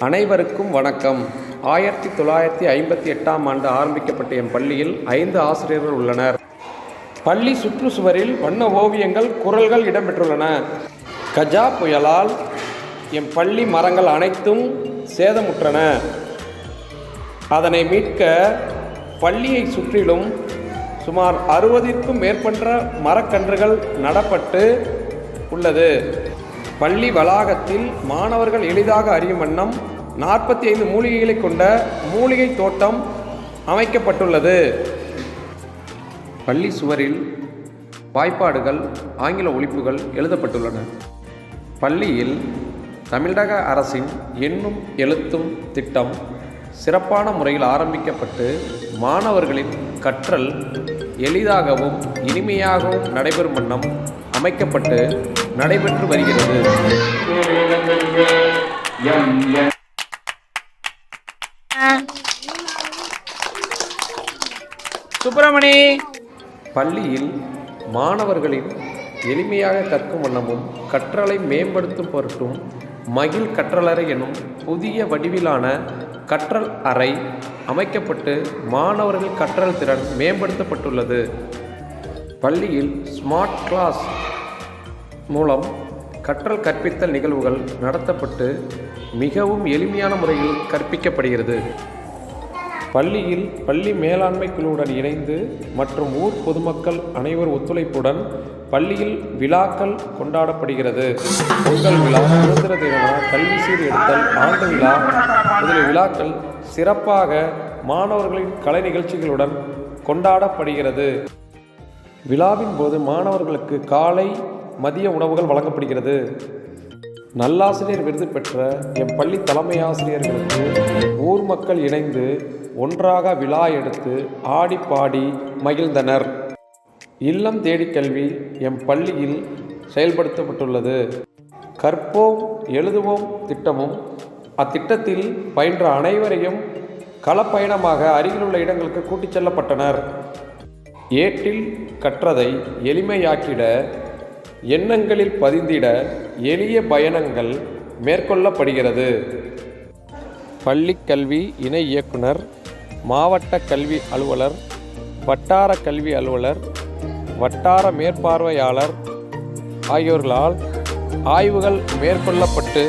அனைவருக்கும் வணக்கம். ஆயிரத்தி தொள்ளாயிரத்தி ஐம்பத்தி எட்டாம் ஆண்டு ஆரம்பிக்கப்பட்ட என் பள்ளியில் ஐந்து ஆசிரியர்கள் உள்ளனர். பள்ளி சுற்றுச்சுவரில் வண்ண ஓவியங்கள் குரல்கள் இடம்பெற்றுள்ளன. கஜா புயலால் என் பள்ளி மரங்கள் அனைத்தும் சேதமுற்றன. அதனை மீட்க பள்ளியை சுற்றிலும் சுமார் அறுபதிற்கும் மேற்பட்ட மரக்கன்றுகள் நடப்பட்டு உள்ளது. பள்ளி வளாகத்தில் மாணவர்கள் எளிதாக அறியும் வண்ணம் நாற்பத்தி ஐந்து மூலிகைகளை கொண்ட மூலிகை தோட்டம் அமைக்கப்பட்டுள்ளது. பள்ளி சுவரில் வாய்ப்பாடுகள் ஆங்கில ஒழிப்புகள் எழுதப்பட்டுள்ளன. பள்ளியில் தமிழக அரசின் எண்ணும் எழுத்தும் திட்டம் சிறப்பான முறையில் ஆரம்பிக்கப்பட்டு மாணவர்களின் கற்றல் எளிதாகவும் இனிமையாகவும் நடைபெறும் வண்ணம் அமைக்கப்பட்டு நடைபெற்று வருகிறது. சுப்பிரமணி. பள்ளியில் மாணவர்களின் எளிமையாக கற்கும் வண்ணமும் கற்றலை மேம்படுத்தும் பொருட்டும் மகிழ் கற்றலறை எனும் புதிய வடிவிலான கற்றல் அறை அமைக்கப்பட்டு மாணவர்கள் கற்றல் திறன் மேம்படுத்தப்பட்டுள்ளது. பள்ளியில் ஸ்மார்ட் கிளாஸ் மூலம் கற்றல் கற்பித்தல் நிகழ்வுகள் நடத்தப்பட்டு மிகவும் எளிமையான முறையில் கற்பிக்கப்படுகிறது. பள்ளியில் பள்ளி மேலாண்மை குழுவுடன் இணைந்து மற்றும் ஊர் பொதுமக்கள் அனைவர் ஒத்துழைப்புடன் பள்ளியில் விழாக்கள் கொண்டாடப்படுகிறது. பொங்கல் விழா சுதந்திர தின கல்வி சீர் எடுத்தல் ஆண்டு விழா முதலிய விழாக்கள் சிறப்பாக மாணவர்களின் கலை நிகழ்ச்சிகளுடன் கொண்டாடப்படுகிறது. விழாவின் போது மாணவர்களுக்கு காலை மதிய உணவுகள் வழங்கப்படுகிறது. நல்லாசிரியர் விருது பெற்ற எம் பள்ளி தலைமை ஆசிரியர்களுக்கு ஊர் மக்கள் இணைந்து ஒன்றாக விழா எடுத்து ஆடி பாடி மகிழ்ந்தனர். இல்லம் தேடி கல்வி எம் பள்ளியில் செயல்படுத்தப்பட்டுள்ளது. கற்போம் எழுதுவோம் திட்டமும் அத்திட்டத்தில் பயின்ற அனைவரையும் களப்பயணமாக அருகிலுள்ள இடங்களுக்கு கூட்டிச் செல்லப்பட்டனர். ஏட்டில் கற்றதை எளிமையாக்கிட எண்ணங்களில் பதிந்திட எளிய பயணங்கள் மேற்கொள்ளப்படுகிறது. பள்ளிக்கல்வி இணை இயக்குனர் மாவட்ட கல்வி அலுவலர் வட்டார கல்வி அலுவலர் வட்டார மேற்பார்வையாளர் ஆகியோர்களால் ஆய்வுகள் மேற்கொள்ளப்பட்டு